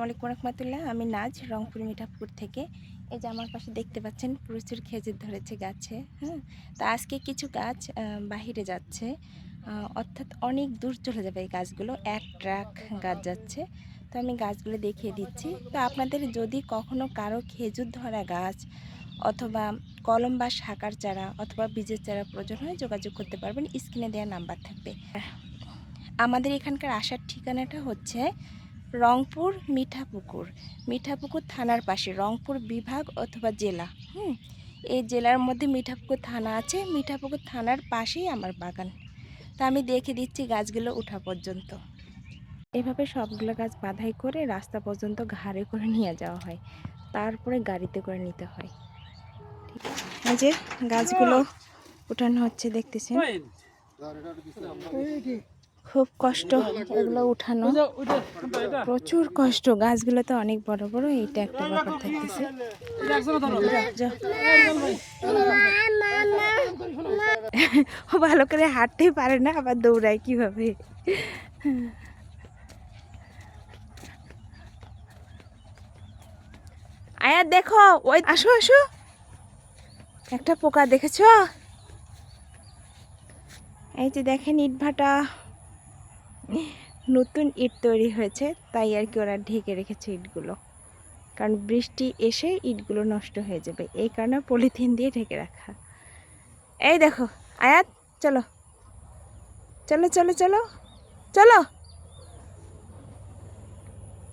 আসসালামাইকুম রহমতুল্লাহ। আমি নাজ, রংপুর মিঠাপুর থেকে। এই যে আমার পাশে দেখতে পাচ্ছেন, প্রচুর খেজুর ধরেছে গাছে হ্যাঁ? তা আজকে কিছু গাছ বাহিরে যাচ্ছে। অর্থাৎ অনেক দূর চলে যাবে এই গাছগুলো। এক ট্রাক গাছ যাচ্ছে। তো আমি গাছগুলো দেখিয়ে দিচ্ছি। তো আপনাদের যদি কখনো কারও খেজুর ধরা গাছ অথবা কলম বা শাকার চারা অথবা বীজের চারা প্রয়োজন হয়, যোগাযোগ করতে পারবেন। স্ক্রিনে দেওয়া নাম্বার থাকবে। আমাদের এখানকার আসার ঠিকানাটা হচ্ছে রংপুর মিঠাপুকুর। মিঠাপুকুর থানার পাশে, রংপুর বিভাগ অথবা জেলা। হুম, এই জেলার মধ্যে মিঠাপুকুর থানা আছে। মিঠাপুকুর থানার পাশেই আমার বাগান। তা আমি দেখে দিচ্ছি গাছগুলো ওঠা পর্যন্ত। এভাবে সবগুলো গাছ বাধাই করে রাস্তা পর্যন্ত ঘাড়ে করে নিয়ে যাওয়া হয়। তারপরে গাড়িতে করে নিতে হয়। এই যে গাছগুলো উঠানো হচ্ছে, দেখতেছেন? খুব কষ্ট এগুলো উঠানো। প্রচুর কষ্ট। গাছগুলো তো অনেক বড় বড় এইটা একটা ব্যাপার থাকতেছে। ও ভালো করে হাঁটতেই পারে না আবার দৌড়ায় কীভাবে? আয়া দেখো ওই আসো আসো। একটা পোকা দেখেছ? এই যে দেখেন ইট ভাটা নতুন ইট তৈরি হয়েছে, তাই আর কি ওরা ঢেকে রেখেছে ইটগুলো। কারণ বৃষ্টি এসে ইটগুলো নষ্ট হয়ে যাবে, এই কারণে পলিথিন দিয়ে ঢেকে রাখা। এই দেখো, আয়াত, চলো। চলো চলো চলো চলো।